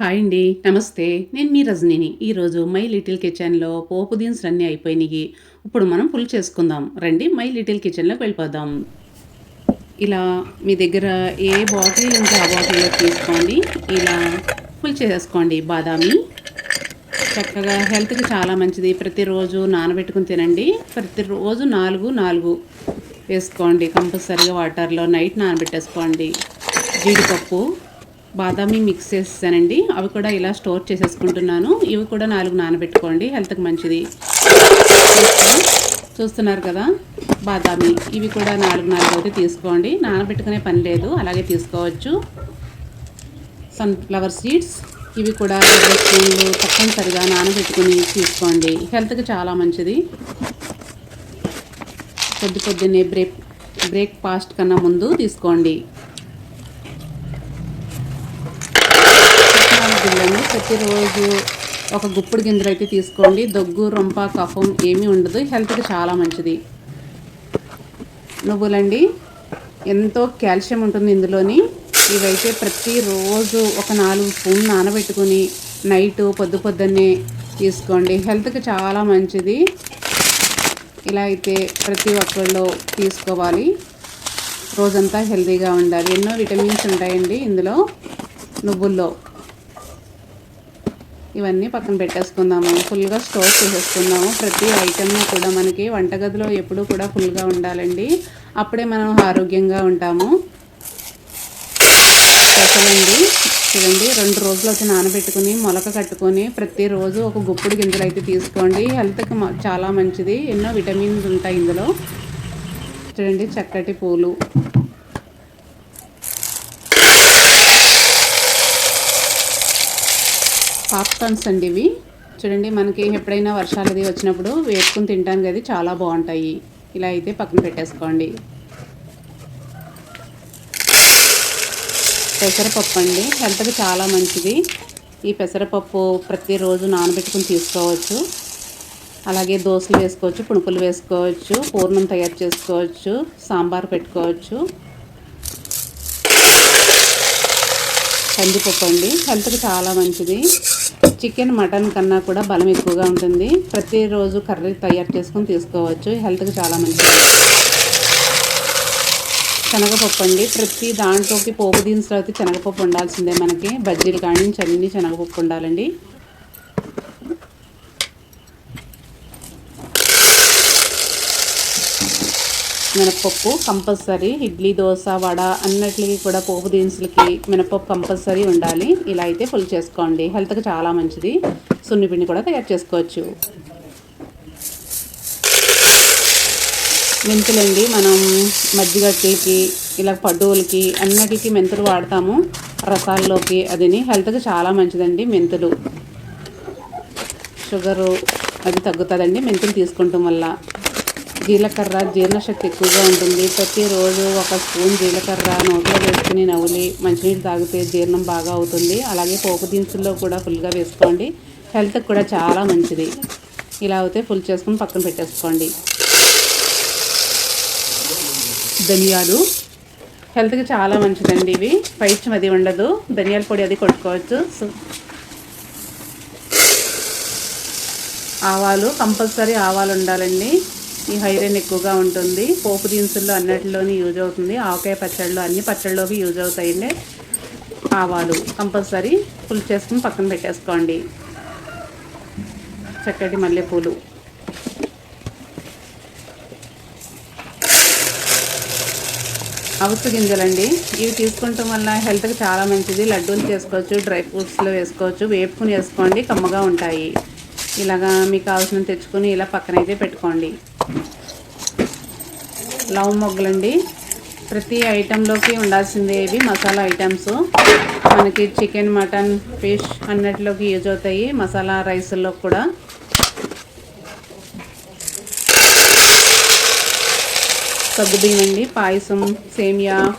Hi అండి. నమస్తే. నేను మీ రజనీని. ఈరోజు మై లిటిల్ కిచెన్లో పోపు దినుసులు అన్నీ అయిపోయినాయి. ఇప్పుడు మనం ఫుల్ చేసుకుందాం. రండి మై లిటిల్ కిచెన్లోకి వెళ్ళిపోదాం. ఇలా మీ దగ్గర ఏ బాటిల్ ఉంటే ఆ బాటిల్లో తీసుకోండి. ఇలా ఫుల్ చేసుకోండి. బాదామి. చక్కగా హెల్త్కి చాలా మంచిది. ప్రతిరోజు నానబెట్టుకుని తినండి. ప్రతిరోజు నాలుగు నాలుగు వేసుకోండి. కంపల్సరీగా వాటర్లో నైట్ నానబెట్టేసుకోండి. జీడిపప్పు. బాదామి మిక్స్ చేసేసానండి. అవి కూడా ఇలా స్టోర్ చేసేసుకుంటున్నాను. ఇవి కూడా నాలుగు నానబెట్టుకోండి. హెల్త్కి మంచిది. చూస్తున్నారు కదా బాదామి. ఇవి కూడా నాలుగు నాలుగు అయితే తీసుకోండి. నానబెట్టుకునే పని లేదు. అలాగే తీసుకోవచ్చు. సన్ఫ్లవర్ సీడ్స్ ఇవి కూడా రెండు స్పూన్లు తప్పనిసరిగా నానబెట్టుకుని తీసుకోండి. హెల్త్కి చాలా మంచిది. పొద్దు పొద్దున్నే బ్రేక్ బ్రేక్ఫాస్ట్ కన్నా ముందు తీసుకోండి. గింజలను ప్రతిరోజు ఒక గుప్పుడు గింజలు అయితే తీసుకోండి. దగ్గు రొంప కఫం ఏమీ ఉండదు. హెల్త్కి చాలా మంచిది. నువ్వులండి ఎంతో కాల్షియం ఉంటుంది ఇందులోని. ఇవైతే ప్రతిరోజు ఒక నాలుగు స్పూన్ నానబెట్టుకుని నైట్ పొద్దు పొద్దున్నే తీసుకోండి. హెల్త్కి చాలా మంచిది. ఇలా అయితే ప్రతి ఒక్కళ్ళు తీసుకోవాలి. రోజంతా హెల్తీగా ఉండాలి. ఎన్నో విటమిన్స్ ఉంటాయండి ఇందులో నువ్వుల్లో. ఇవన్నీ పక్కన పెట్టేసుకుందాము. ఫుల్గా స్టోర్ చేసేసుకుందాము. ప్రతి ఐటమ్ని కూడా మనకి వంటగదిలో ఎప్పుడూ కూడా ఫుల్గా ఉండాలండి. అప్పుడే మనం ఆరోగ్యంగా ఉంటాము. పెసలండి చూడండి రెండు రోజులు వచ్చి నానబెట్టుకుని మొలక కట్టుకొని ప్రతిరోజు ఒక గుప్పుడు గింజలు అయితే తీసుకోండి. హెల్త్కి చాలా మంచిది. ఎన్నో విటమిన్స్ ఉంటాయి ఇందులో. చూడండి చక్కటి పూలు. పాప్కార్న్స్ అండి ఇవి. చూడండి మనకి ఎప్పుడైనా వర్షాలు అది వచ్చినప్పుడు వేసుకుని తింటాం కదా చాలా బాగుంటాయి. ఇలా అయితే పక్కన పెట్టేసుకోండి. పెసరపప్పు అండి. హెల్త్కి చాలా మంచిది. ఈ పెసరపప్పు ప్రతిరోజు నానబెట్టుకుని తీసుకోవచ్చు. అలాగే దోశలు వేసుకోవచ్చు పుణుకులు వేసుకోవచ్చు పూర్ణం తయారు చేసుకోవచ్చు సాంబార్ పెట్టుకోవచ్చు. కందిపప్పు అండి. హెల్త్కి చాలా మంచిది. చికెన్ మటన్ కన్నా కూడా బలం ఎక్కువగా ఉంటుంది. ప్రతిరోజు కర్రీ తయారు చేసుకొని తీసుకోవచ్చు. హెల్త్కి చాలా మంచిది. శనగపప్పు అండి. ప్రతి దాంట్లోకి పోపు దినుసులు అయితే శనగపప్పు ఉండాల్సిందే మనకి. బజ్జీలు కానీ అన్ని శనగపప్పు ఉండాలండి. మినపప్పు కంపల్సరీ ఇడ్లీ దోశ వడ అన్నిటికి కూడా పోపు దినుసులకి మినపప్పు కంపల్సరీ ఉండాలి. ఇలా అయితే ఫుల్ చేసుకోండి. హెల్త్కి చాలా మంచిది. సున్నిపిండి కూడా తయారు చేసుకోవచ్చు. మెంతులండి మనం మజ్జిగట్లకి ఇలా పడ్డువులకి అన్నిటికీ మెంతులు వాడతాము. రసాల్లోకి అదిని హెల్త్కి చాలా మంచిదండి మెంతులు. షుగరు అది తగ్గుతుందండి మెంతులు తీసుకుంటాం వల్ల. జీలకర్ర జీర్ణశక్తి ఎక్కువగా ఉంటుంది. ప్రతిరోజు ఒక స్పూన్ జీలకర్ర నోట్లో వేసుకుని నవ్వులి మంచినీళ్ళు తాగితే జీర్ణం బాగా అవుతుంది. అలాగే పోపు దినుసుల్లో కూడా ఫుల్గా వేసుకోండి. హెల్త్కి కూడా చాలా మంచిది. ఇలా అయితే ఫుల్ చేసుకుని పక్కన పెట్టేసుకోండి. ధనియాలు. హెల్త్కి చాలా మంచిదండి ఇవి. పైచ్యం అది ఉండదు. ధనియాల పొడి అది కొట్టుకోవచ్చు. ఆవాలు కంపల్సరీ ఆవాలు ఉండాలండి. ఈ హైరన్ ఎక్కువగా ఉంటుంది. పోపు దినుసుల్లో అన్నిటిలోని యూజ్ అవుతుంది. ఆవకాయ పచ్చళ్ళు అన్ని పచ్చళ్ళలోకి యూజ్ అవుతాయండి. ఆవాలు కంపల్సరీ పులు చేసుకుని పక్కన పెట్టేసుకోండి. చక్కటి మల్లెపూలు. అవస గింజలండి. ఇవి తీసుకుంటాం వల్ల హెల్త్కి చాలా మంచిది. లడ్డూలు చేసుకోవచ్చు డ్రై ఫ్రూట్స్లో వేసుకోవచ్చు. వేపుకుని వేసుకోండి. కమ్మగా ఉంటాయి. ఇలాగా మీకు కావాల్సిన తెచ్చుకొని ఇలా పక్కనైతే పెట్టుకోండి. లవ్ మొగ్గలండి. ప్రతి ఐటెంలోకి ఉండాల్సిందే ఇవి మసాలా ఐటమ్స్. మనకి చికెన్ మటన్ ఫిష్ అన్నిటిలోకి యూజ్ అవుతాయి మసాలా రైస్లో కూడా. సగ్గుబియ్యం అండి పాయసం సేమియా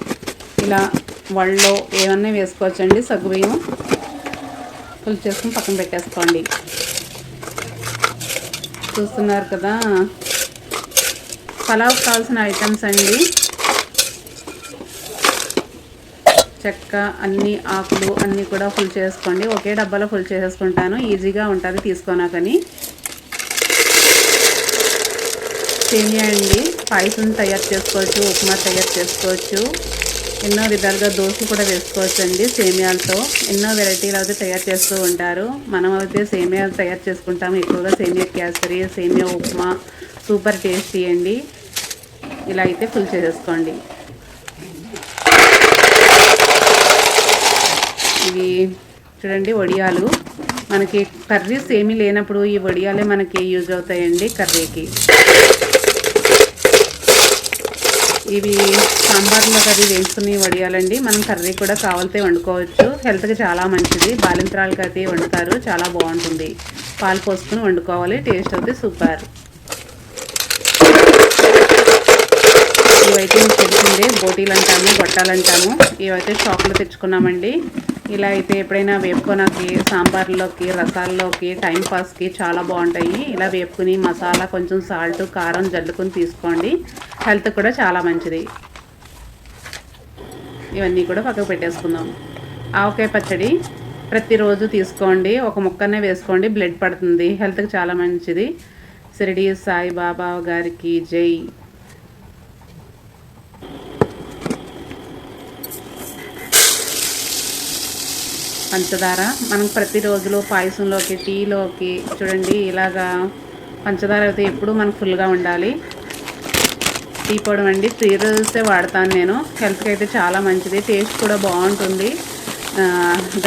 ఇలా వళ్ళలో ఏమన్నా వేసుకోవచ్చండి సగ్గుబియ్యం పుల్ చేసుకుని పక్కన పెట్టేసుకోండి. చూస్తున్నారు కదా? పలావ్ కావాల్సిన ఐటమ్స్ అండి. చెక్క అన్ని ఆకులు అన్నీ కూడా ఫుల్ చేసుకోండి. ఒకే డబ్బాలో ఫుల్ చేసేసుకుంటాను. ఈజీగా ఉంటుంది తీసుకోనాకని. సేమియా అండి. పాయసం తయారు చేసుకోవచ్చు ఉప్మా తయారు చేసుకోవచ్చు. ఎన్నో విధాలుగా దోశలు కూడా వేసుకోవచ్చు అండి సేమియాలతో. ఎన్నో వెరైటీలు అయితే తయారు చేస్తూ ఉంటారు. మనం అయితే సేమియాలు తయారు చేసుకుంటాము. ఎక్కువగా సేమియా కేసరి సేమియా ఉప్మా సూపర్ టేస్టీ అండి. ఇలా అయితే ఫుల్ చేసేసుకోండి. ఇవి చూడండి వడియాలు. మనకి కర్రీస్ ఏమీ లేనప్పుడు ఈ వడియాలే మనకి యూజ్ అవుతాయండి కర్రీకి. ఇవి సాంబార్లో కర్రీ వేసుకుని వడియాలండి. మనం కర్రీ కూడా కావాలితే వండుకోవచ్చు. హెల్త్కి చాలా మంచిది. బాలింత్రాలకి అయితే వండుతారు. చాలా బాగుంటుంది. పాలు పోసుకుని వండుకోవాలి. టేస్ట్ అయితే సూపర్. ఇవైతే మీకు తెలిసిందే బోటీలు అంటాము గొట్టాలు అంటాము ఇవైతే షాప్లో తెచ్చుకున్నామండి. ఇలా అయితే ఎప్పుడైనా వేపుకోనకి సాంబార్లోకి రసాల్లోకి టైంపాస్కి చాలా బాగుంటాయి. ఇలా వేపుకుని మసాలా కొంచెం సాల్ట్ కారం జల్లుకుని తీసుకోండి. హెల్త్ కూడా చాలా మంచిది. ఇవన్నీ కూడా పక్కకు పెట్టేసుకుందాం. ఆవకాయ పచ్చడి ప్రతిరోజు తీసుకోండి. ఒక ముక్కనే వేసుకోండి. బ్లడ్ పడుతుంది. హెల్త్కి చాలా మంచిది. షిరిడి సాయిబాబా గారికి జై. పంచదార. మనం ప్రతిరోజులో పాయసంలోకి టీలోకి చూడండి ఇలాగా పంచదార అయితే ఎప్పుడు మనకు ఫుల్గా ఉండాలి టీ పొడి అండి త్రీ రోజెసే వాడతాను నేను. హెల్త్కి అయితే చాలా మంచిది. టేస్ట్ కూడా బాగుంటుంది.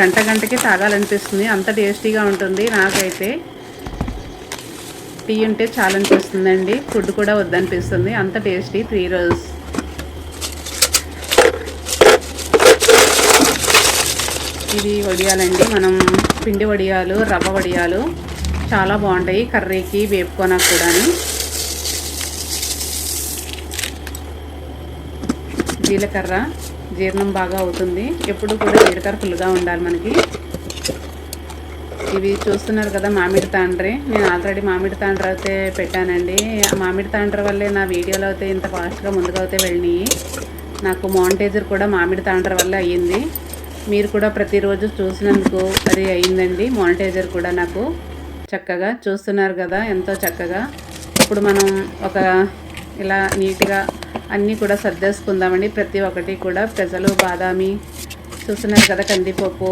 గంట గంటకి తాగాలనిపిస్తుంది. అంత టేస్టీగా ఉంటుంది నాకైతే. టీ ఉంటే చాలా అనిపిస్తుందండి ఫుడ్ కూడా వద్దనిపిస్తుంది. అంత టేస్టీ త్రీ రోజెస్ ఇది వడియాలండి. మనం పిండి వడియాలు రవ్వ వడియాలు చాలా బాగుంటాయి. కర్రీకి వేపుకోనకు కూడా జీలకర్ర జీర్ణం బాగా అవుతుంది. ఎప్పుడు కూడా జీలకర్ర ఫుల్గా ఉండాలి మనకి. ఇవి చూస్తున్నారు కదా మామిడి తాండ్రి. నేను ఆల్రెడీ మామిడి తాండ్ర అయితే పెట్టానండి. ఆ మామిడి తాండ్ర వల్లే నా వీడియోలో అయితే ఇంత ఫాస్ట్గా ముందుకు అయితే వెళ్ళినాయి. నాకు మానిటైజర్ కూడా మామిడి తాండ్ర వల్ల అయ్యింది. మీరు కూడా ప్రతిరోజు చూసినందుకు అది అయిందండి. మానిటైజర్ కూడా నాకు చక్కగా చూస్తున్నారు కదా ఎంతో చక్కగా. ఇప్పుడు మనం ఒక ఇలా నీట్గా అన్నీ కూడా సర్దేసుకుందామండి. ప్రతి ఒక్కటి కూడా ప్రజలు బాదామి చూస్తున్నారు కదా కందిపప్పు.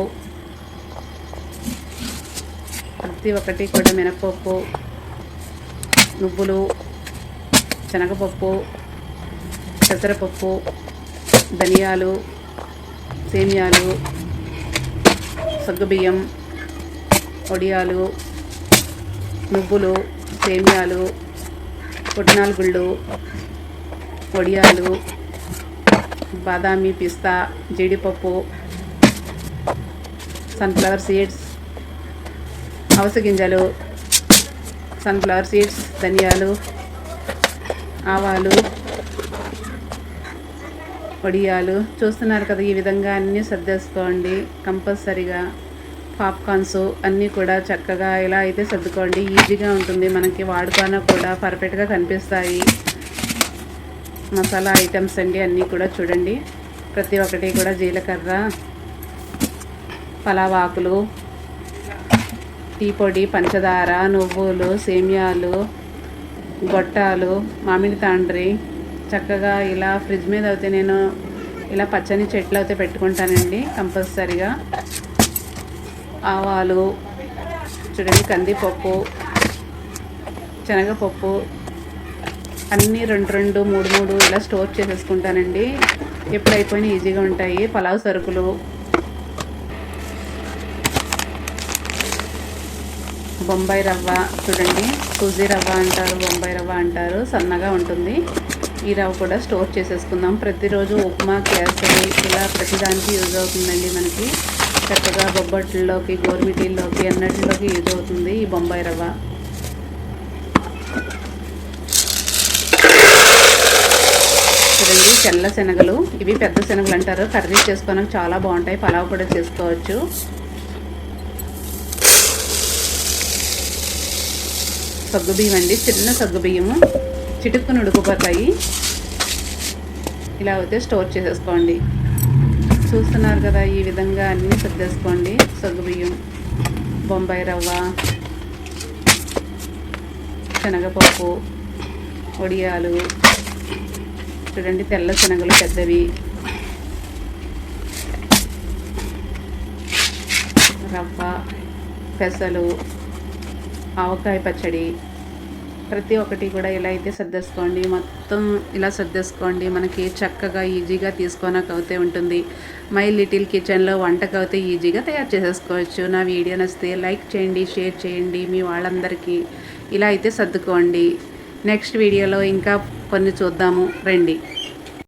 ప్రతి ఒక్కటి కూడా మినపప్పు నువ్వులు శనగపప్పు పెసరపప్పు ధనియాలు సేమియాలు సగ్గుబియ్యం వడియాలు నువ్వులు సేమియాలు పుట్టినాలు గుళ్ళు వడియాలు బాదామి పిస్తా జీడిపప్పు సన్ఫ్లవర్ సీడ్స్ అవిసె గింజలు సన్ఫ్లవర్ సీడ్స్ ధనియాలు ఆవాలు వడియాలు. చూస్తున్నారు కదా ఈ విధంగా అన్నీ సర్దేసుకోండి. కంపల్సరీగా పాప్కార్న్స్ అన్నీ కూడా చక్కగా ఇలా అయితే సర్దుకోండి. ఈజీగా ఉంటుంది. మనకి వాడుకోన కూడా పర్ఫెక్ట్గా కనిపిస్తాయి. మసాలా ఐటమ్స్ అండి అన్నీ కూడా చూడండి. ప్రతి ఒక్కటి కూడా జీలకర్ర పలావాకులు టీ పొడి పంచదార నువ్వులు సేమియాలు గొట్టాలు మామిడి తాండ్రి చక్కగా ఇలా ఫ్రిడ్జ్ మీద అయితే నేను ఇలా పచ్చని చెట్లు అయితే పెట్టుకుంటానండి కంపల్సరీగా. ఆవాలు చూడండి కందిపప్పు శనగపప్పు అన్నీ రెండు రెండు మూడు మూడు ఇలా స్టోర్ చేసేసుకుంటానండి. ఎప్పుడైపోయినా ఈజీగా ఉంటాయి. పలావ్ సరుకులు. బొంబాయి రవ్వ చూడండి. సూజీ రవ్వ అంటారు బొంబాయి రవ్వ అంటారు. సన్నగా ఉంటుంది. ఈ రవ్వ కూడా స్టోర్ చేసేసుకుందాం. ప్రతిరోజు ఉప్మా కేసరి ఇలా ప్రతిదానికి యూజ్ అవుతుందండి మనకి. చక్కగా బొబ్బట్లలోకి గోర్మిటీల్లోకి అన్నిటిలోకి యూజ్ అవుతుంది ఈ బొంబాయి రవ్వ. చూడండి తెల్ల శనగలు. ఇవి పెద్ద శనగలు అంటారు. కర్రీ చేసుకోవడానికి చాలా బాగుంటాయి. పలావ్ కూడా చేసుకోవచ్చు. సగ్గుబియ్యం అండి. చిన్న సగ్గుబియ్యము. చిటుక్కుని ఉడికిపోతాయి. ఇలా అయితే స్టోర్ చేసేసుకోండి. చూస్తున్నారు కదా ఈ విధంగా అన్నీ సర్దేసుకోండి. సగ్గుబియ్యం బొంబాయి రవ్వ శనగపప్పు వడియాలు చూడండి తెల్ల శనగలు పెద్దవి. రవ్వ పెసలు ఆవకాయ పచ్చడి. ప్రతి ఒక్కటి కూడా ఇలా అయితే సర్దేసుకోండి. మొత్తం ఇలా సర్దేసుకోండి. మనకి చక్కగా ఈజీగా తీసుకోనక అవుతే ఉంటుంది. మై లిటిల్ కిచెన్లో వంటకు అయితే ఈజీగా తయారు చేసేసుకోవచ్చు. నా వీడియో నచ్చితే లైక్ చేయండి షేర్ చేయండి. మీ వాళ్ళందరికీ ఇలా అయితే సర్దుకోండి. నెక్స్ట్ వీడియోలో ఇంకా కొన్ని చూద్దాము. రండి.